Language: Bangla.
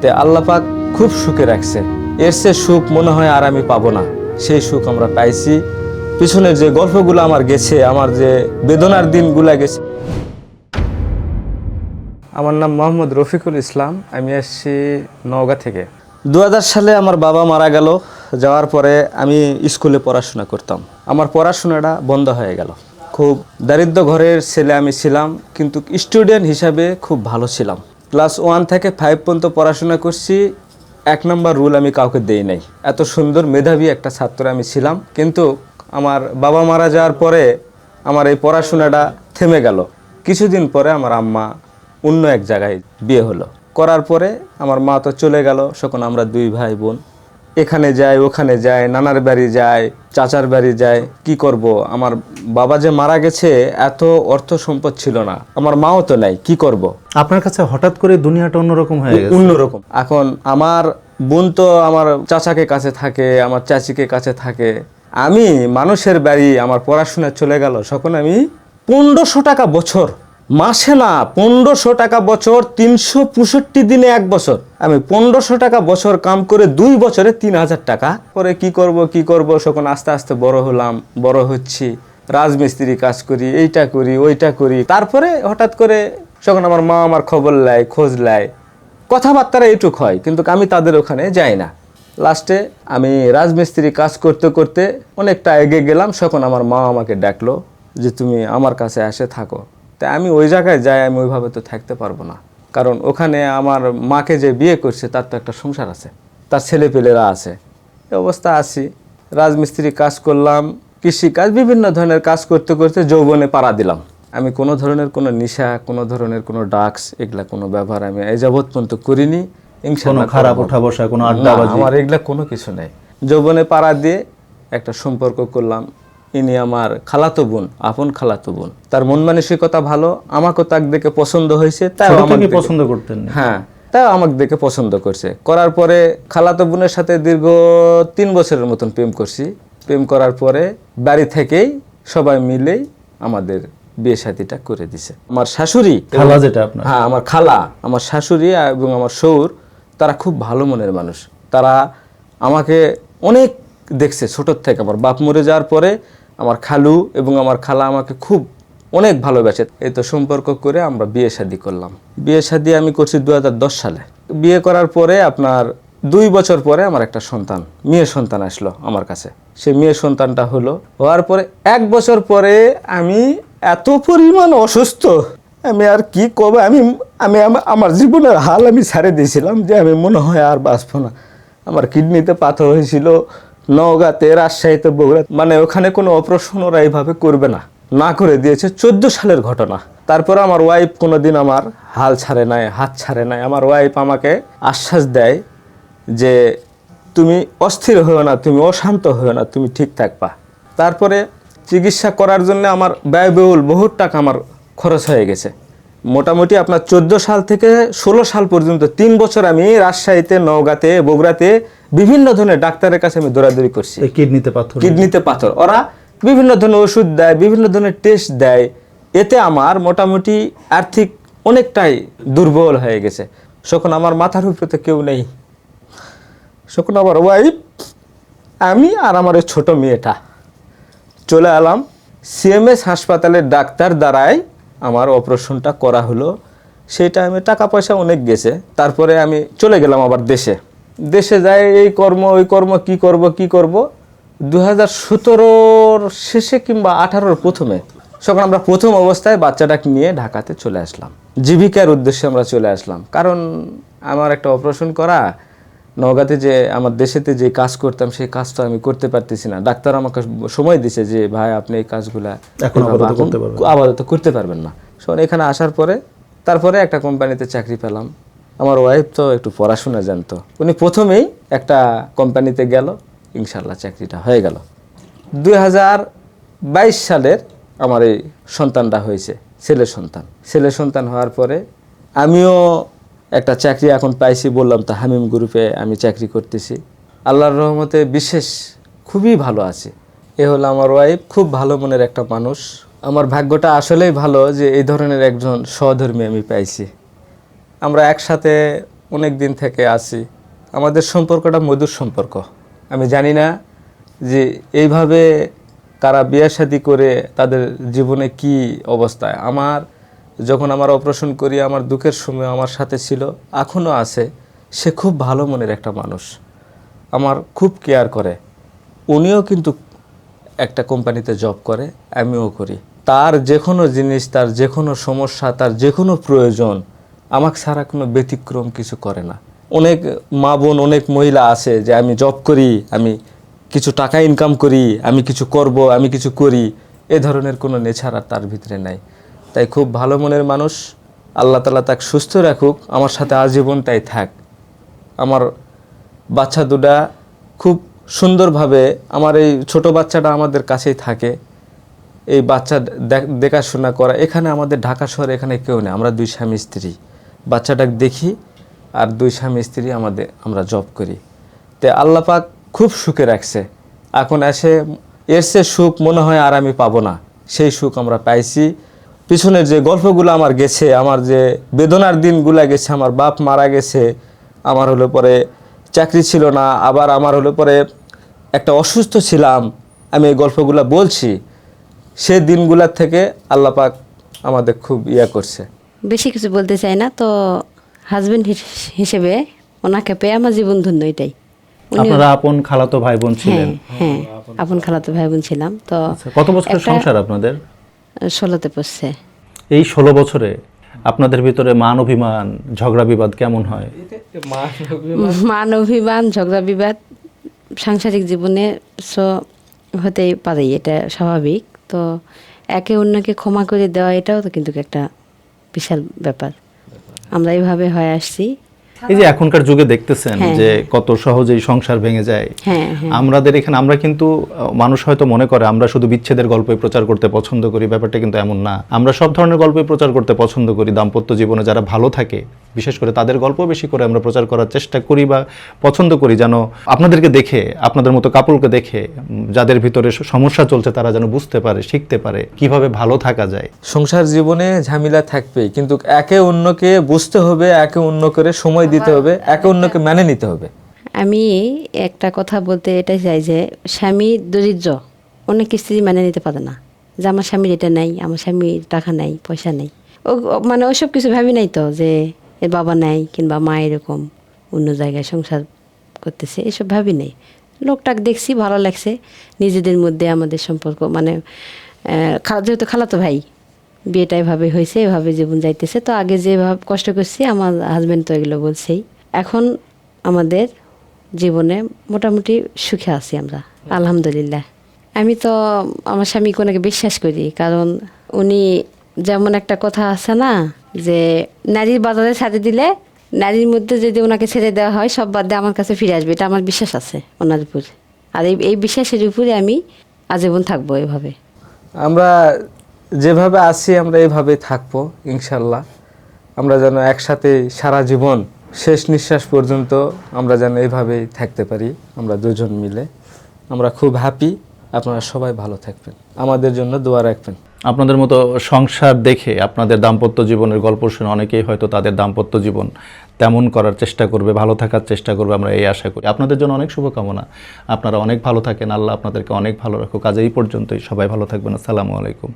তে আল্লাহ পাক খুব সুখে রাখছে। এর সে সুখ মনে হয় আর আমি পাবো না। সেই সুখ আমরা পাইছি। পিছনের যে গল্পগুলো আমার গেছে আমার যে বেদনার দিনগুলো গেছে। আমার নাম মোহাম্মদ রফিকুল ইসলাম। আমি আসছি নওগাঁ থেকে। দু হাজার সালে আমার বাবা মারা গেল। যাওয়ার পরে আমি স্কুলে পড়াশোনা করতাম। আমার পড়াশোনাটা বন্ধ হয়ে গেল। খুব দারিদ্র ঘরের ছেলে আমি ছিলাম কিন্তু স্টুডেন্ট হিসাবে খুব ভালো ছিলাম। ক্লাস ওয়ান থেকে ফাইভ পর্যন্ত পড়াশোনা করছি। এক নম্বর রুল আমি কাউকে দেই নাই। এত সুন্দর মেধাবী একটা ছাত্র আমি ছিলাম, কিন্তু আমার বাবা মারা যাওয়ার পরে আমার এই পড়াশোনাটা থেমে গেল। কিছুদিন পরে আমার আম্মা অন্য এক জায়গায় বিয়ে হলো। করার পরে আমার মা তো চলে গেল সকল আমরা দুই ভাই বোন। এখানে যায় ওখানে যায় নানার বাড়ি যায় চাচার বাড়ি যায় কি করব? আমার বাবা যে মারা গেছে এত অর্থ সম্পদ ছিল না। আমার মাও তো নাই কি করব? আপনার কাছে হঠাৎ করে দুনিয়াটা অন্যরকম হয়ে গেছে। অন্যরকম। এখন আমার বোন তো আমার চাচাকে কাছে থাকে আমার চাচিকে কাছে থাকে। আমি মানুষের বাড়ি আমার পড়াশোনা চলে গেল সকল আমি পনেরোশো টাকা বছর মাসে না পনেরোশো টাকা বছর, তিনশো পঁয়ষট্টি দিনে এক বছর। আমি পনেরোশো টাকা বছর কাম করে দুই বছরে তিন হাজার টাকা। পরে কি করব কি করব? তখন আস্তে আস্তে বড় হলাম, বড় হচ্ছি, রাজমিস্ত্রি কাজ করি, এইটা করি, ওইটা করি। তারপরে হঠাৎ করে তখন আমার মা আমার খবর নেয় খোঁজ নেয় কথাবার্তারা এইটুক হয়, কিন্তু আমি তাদের ওখানে যাই না। লাস্টে আমি রাজমিস্ত্রি কাজ করতে করতে অনেকটা এগে গেলাম তখন আমার মা আমাকে ডাকলো যে, তুমি আমার কাছে এসে থাকো। তাই আমি ওই জায়গায় যাই আমি ওইভাবে তো থাকতে পারব না। কারণ ওখানে আমার মাকে যে বিয়ে করছে তার তো একটা সংসার আছে তার ছেলেপেলেরা আছে। এই অবস্থা আছি। রাজমিস্ত্রি কাজ করলাম কৃষি কাজ বিভিন্ন ধরনের কাজ করতে করতে যৌবনে পাড়া দিলাম। আমি কোনো ধরনের কোনো নেশা কোনো ধরনের কোনো ডাক্স এগুলা কোনো ব্যবহার আমি এই যাবৎ পর্যন্ত করিনি। কোনো খারাপ ওঠা বসা কোনো না, আড্ডাবাজি আমার এগুলা কোনো কিছু নেই। যৌবনে পাড়া দিয়ে একটা সম্পর্ক করলাম। ইনি আমার খালাতো বোন আপন খালাতো বোন। তার মন মানসিকতা ভালো আমাকে তাক দেখে পছন্দ হয়েছে তাই আমাকে পছন্দ করতেন হ্যাঁ তাই আমাকে দেখে পছন্দ করছে। করার পরে খালাতো বোনের সাথে দীর্ঘ তিন বছরের মতন প্রেম করছি। প্রেম করার পরে বাড়ি থেকেই সবাই মিলেই আমাদের বিয়ে সাথীটা করে দিছে। আমার শাশুড়ি খালা যেটা আপনার। হ্যাঁ আমার খালা আমার শাশুড়ি এবং আমার শৌর তারা খুব ভালো মনের মানুষ। তারা আমাকে অনেক দেখছে ছোটোর থেকে। আমার বাপ মরে যাওয়ার পরে আমার খালু এবং আমার খালা আমাকে খুব অনেক ভালোবাসে। এই তো সম্পর্ক করে আমরা বিয়ে শাদি করলাম। বিয়ে শাদি আমি করছি দু হাজার দশ সালে। বিয়ে করার পরে আপনার দুই বছর পরে আমার একটা সন্তান, মেয়ে সন্তান আসলো আমার কাছে। সে মেয়ে সন্তানটা হলো, হওয়ার পরে এক বছর পরে আমি এত পরিমাণ অসুস্থ, আমি আর কি করব? আমি আমি, আমার জীবনের হাল আমি ছাড়ে দিয়েছিলাম যে আমি মনে হয় আর বাঁচবো না। আমার কিডনিতে পাথর হয়েছিল নওগাঁতে রাজশাহীতে বগুড়া মানে ওখানে কোনো অপারেশন ওরা এইভাবে করবে না। না করে দিয়েছে চোদ্দ সালের ঘটনা। তারপরে আমার ওয়াইফ কোনোদিন আমার হাল ছাড়ে নাই, হাত ছাড়ে নাই। আমার ওয়াইফ আমাকে আশ্বাস দেয় যে তুমি অস্থির হয়েও না, তুমি অশান্ত হয়েও না, তুমি ঠিক থাকবা। তারপরে চিকিৎসা করার জন্য আমার ব্যয়বহুল বহুত টাকা আমার খরচ হয়ে গেছে। মোটামুটি আপনার চোদ্দ সাল থেকে ষোলো সাল পর্যন্ত তিন বছর আমি রাজশাহীতে নওগাঁতে বগুড়াতে বিভিন্ন ধরনের ডাক্তারের কাছে আমি দৌড়াদৌড়ি করছি। কিডনিতে পাথর কিডনিতে পাথর। ওরা বিভিন্ন ধরনের ওষুধ দেয় বিভিন্ন ধরনের টেস্ট দেয়। এতে আমার মোটামুটি আর্থিক অনেকটাই দুর্বল হয়ে গেছে। তখন আমার মাথার উপরে তো কেউ নেই। তখন আমার ওয়াইফ আমি আর আমার ওই ছোট মেয়েটা চলে এলাম সিএমএস হাসপাতালের ডাক্তার দ্বারাই আমার অপারেশনটা করা হলো। সেই টাইমে টাকা পয়সা অনেক গেছে। তারপরে আমি চলে গেলাম আবার দেশে। দেশে যাই, এই কর্ম, ওই কর্ম, কি করব কি করব? দু হাজার সতেরোর শেষে কিংবা আঠারোর প্রথমে যখন আমরা প্রথম অবস্থায় বাচ্চাটাকে নিয়ে ঢাকাতে চলে আসলাম। জীবিকার উদ্দেশ্যে আমরা চলে আসলাম। কারণ আমার একটা অপারেশন করা নওগাঁতে যে আমার দেশেতে যে কাজ করতাম সেই কাজটা আমি করতে পারতেছি না। ডাক্তার আমাকে সময় দিছে যে ভাই আপনি এই কাজগুলা এখন আপাতত করতে পারবেন না। শোন এখানে আসার পরে তারপরে একটা কোম্পানিতে চাকরি পেলাম। আমার ওয়াইফ তো একটু পড়াশোনা জানতো। উনি প্রথমেই একটা কোম্পানিতে গেল ইনশাল্লাহ চাকরিটা হয়ে গেল। দুই হাজার বাইশ সালের আমার এই সন্তানটা হয়েছে ছেলে সন্তান। ছেলে সন্তান হওয়ার পরে আমিও একটা চাকরি এখন পাইছি, বললাম তো হামিম গ্রুপে আমি চাকরি করতেছি। আল্লাহর রহমতে বিশেষ খুবই ভালো আছে। এ হলো আমার ওয়াইফ, খুব ভালো মনের একটা মানুষ। আমার ভাগ্যটা আসলেই ভালো যে এই ধরনের একজন সহধর্মী আমি পাইছি। আমরা একসাথে অনেক দিন থেকে আছি। আমাদের সম্পর্কটা মধুর সম্পর্ক। আমি জানি না যে এইভাবে তারা বিয়ে শাদি করে তাদের জীবনে কি অবস্থায় আমার যখন আমার অপারেশন করি আমার দুঃখের সময় আমার সাথে ছিল এখনও আছে, সে খুব ভালো মনের একটা মানুষ। আমার খুব কেয়ার করে। উনিও কিন্তু একটা কোম্পানিতে জব করে, আমিও করি। তার যে কোনো জিনিস, তার যে কোনো সমস্যা, তার যে কোনো প্রয়োজন, আমাকে ছাড়া কোনো ব্যতিক্রম কিছু করে না। অনেক মা বোন, অনেক মহিলা আছে যে আমি জব করি, আমি কিছু টাকা ইনকাম করি, আমি কিছু করব, আমি কিছু করি, এ ধরনের কোনো আর তার ভিতরে নাই। তাই খুব ভালো মনের মানুষ, আল্লাহ তালা তাকে সুস্থ রাখুক, আমার সাথে আজীবন তাই থাক। আমার বাচ্চা দুটা খুব সুন্দরভাবে, আমার এই ছোট বাচ্চাটা আমাদের কাছেই থাকে। এই বাচ্চা দেখ- দেখাশোনা করা, এখানে আমাদের ঢাকা শহরে এখানে কেউ নেই, আমরা দুই স্বামী স্ত্রী। বাচ্চাটাকে দেখি আর দুই স্বামী স্ত্রী আমাদের, আমরা জব করি। তে আল্লাহ পাক খুব সুখে রাখছে। এখন এসে, এর সে সুখ মনে হয় আর আমি পাবো না। সেই সুখ আমরা পাইছি। পিছনের যে গল্পগুলো আমার গেছে আমার যে বেদনার দিনগুলো গেছে আমার বাপ মারা গেছে আমার হলো পরে চাকরি ছিল না আবার আমার হলো পরে একটা অসুস্থ ছিলাম আমি এই গল্পগুলো বলছি সে দিনগুলার থেকে আল্লাহ পাক আমাদের খুব ইয়া করছে। বেশি কিছু বলতে চাই না তো হাজবেন্ড হিসেবে ওনাকে পেয়ে আমার জীবন ধন্য এটাই। আপনারা আপন খালাতো ভাই বোন ছিলেন। হ্যাঁ হ্যাঁ আপন খালাতো ভাই বোন ছিলাম তো আচ্ছা, কত বছরের সংসার আপনাদের? ষোলোতে পড়ছে। এই ষোলো বছরে আপনাদের ভিতরে মান অভিমান ঝগড়া বিবাদ কেমন হয়? মান অভিমান ঝগড়া বিবাদ সাংসারিক জীবনে সো হতেই পারে এটা স্বাভাবিক। তো একে অন্যকে ক্ষমা করে দেওয়া এটাও তো কিন্তু একটা বিশাল ব্যাপার। আমরা এইভাবে হয়ে আসছি। এই যে এখনকার যুগে দেখতেছেন হ্যাঁ, যে কত সহজেই সংসার ভেঙে যায়। হ্যাঁ হ্যাঁ। আমাদের এখানে আমরা কিন্তু মানুষ হয়তো মনে করে আমরা শুধু বিচ্ছেদের গল্পই প্রচার করতে পছন্দ করি ব্যাপারটা কিন্তু এমন না। আমরা সব ধরনের গল্পই প্রচার করতে পছন্দ করি দাম্পত্য জীবনে যারা ভালো থাকে বিশেষ করে তাদের গল্প বেশি করে আমরা প্রচার করার চেষ্টা করি বা পছন্দ করি যেন আপনাদেরকে দেখে আপনাদের মতো কাপড়কে দেখে যাদের ভিতরে সমস্যা চলছে তারা যেন বুঝতে পারে শিখতে পারে কীভাবে ভালো থাকা যায়। সংসার জীবনে ঝামেলা থাকবেই কিন্তু একে অন্যকে বুঝতে হবে একে অন্য করে সময় দিতে হবে একে অন্যকে মেনে নিতে হবে। আমি একটা কথা বলতে এটাই চাই যে স্বামী দরিদ্র অনেক স্ত্রী মানে নিতে পারে না। যে আমার স্বামীর এটা নাই আমার স্বামীর টাকা নাই পয়সা নেই। ও মানে ওসব কিছু ভাবি নাই তো যে এর বাবা নাই কিংবা মা এরকম অন্য জায়গায় সংসার করতেছে এসব ভাবি নাই। লোকটাকে দেখছি ভালো লাগছে। নিজেদের মধ্যে আমাদের সম্পর্ক মানে যেহেতু খালাতো ভাই বিয়েটা এভাবে হয়েছে এভাবে জীবন যাইতেছে। তো আগে যেভাবে কষ্ট করছি আমার হাজব্যান্ড তো এগুলো বলছেই। এখন আমাদের জীবনে মোটামুটি সুখে আছি আমরা আলহামদুলিল্লাহ। আমি তো আমার স্বামী কোনাকে বিশ্বাস করি কারণ উনি যেমন একটা কথা আছে না যে নারীর বাজারে ছাড়ে দিলে নারীর মধ্যে যদি ওনাকে ছেড়ে দেওয়া হয় সব বাদ দিয়ে আমার কাছে ফিরে আসবে এটা আমার বিশ্বাস আছে ওনার উপরে। আর এই এই বিশ্বাসের উপরে আমি আজীবন থাকব এভাবে। আমরা যেভাবে আছি আমরা এইভাবে থাকব, ইনশাল্লাহ। আমরা যেন একসাথে সারা জীবন, শেষ নিঃশ্বাস পর্যন্ত আমরা যেন এইভাবেই থাকতে পারি, আমরা দুজন মিলে। আমরা খুব হ্যাপি আপনারা সবাই ভালো থাকবেন। আমাদের জন্য দোয়া রাখবেন। আপনাদের মতো সংসার দেখে আপনাদের দাম্পত্য জীবনের গল্প শুনে অনেকেই হয়তো তাদের দাম্পত্য জীবন তেমন করার চেষ্টা করবে, ভালো থাকার চেষ্টা করবে, আমরা এই আশা করি। আপনাদের জন্য অনেক শুভকামনা। আপনারা অনেক ভালো থাকেন, আল্লাহ আপনাদেরকে অনেক ভালো রাখুক। আজ এই পর্যন্তই। সবাই ভালো থাকবেন। আসসালামু আলাইকুম।